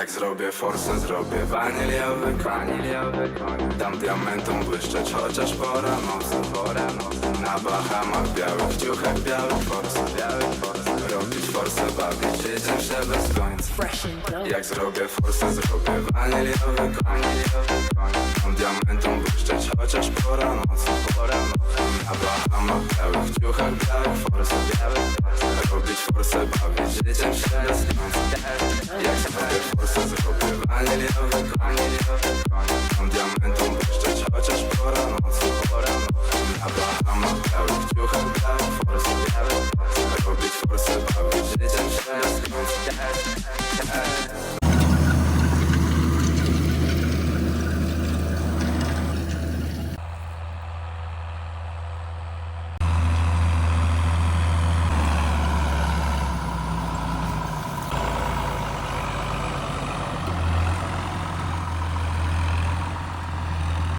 Jak zrobię forsę, zrobię waniliowy waniliowy Dam diamentom błyszczeć, chociaż pora nocy, pora nocy Na Bahamach, białych ciuchach, białych forsach, białych forsach Robić forsę, bawić życiem się bez końca. Jak zrobię forsę, zrobię waniliowy waniliowy Dam diamentom błyszczeć, chociaż pora nocy, pora nocy Na Bahamach, białych ciuchach, białych forsach, białych forsach Robić forsę, bawić życiem się bez końca Deli davran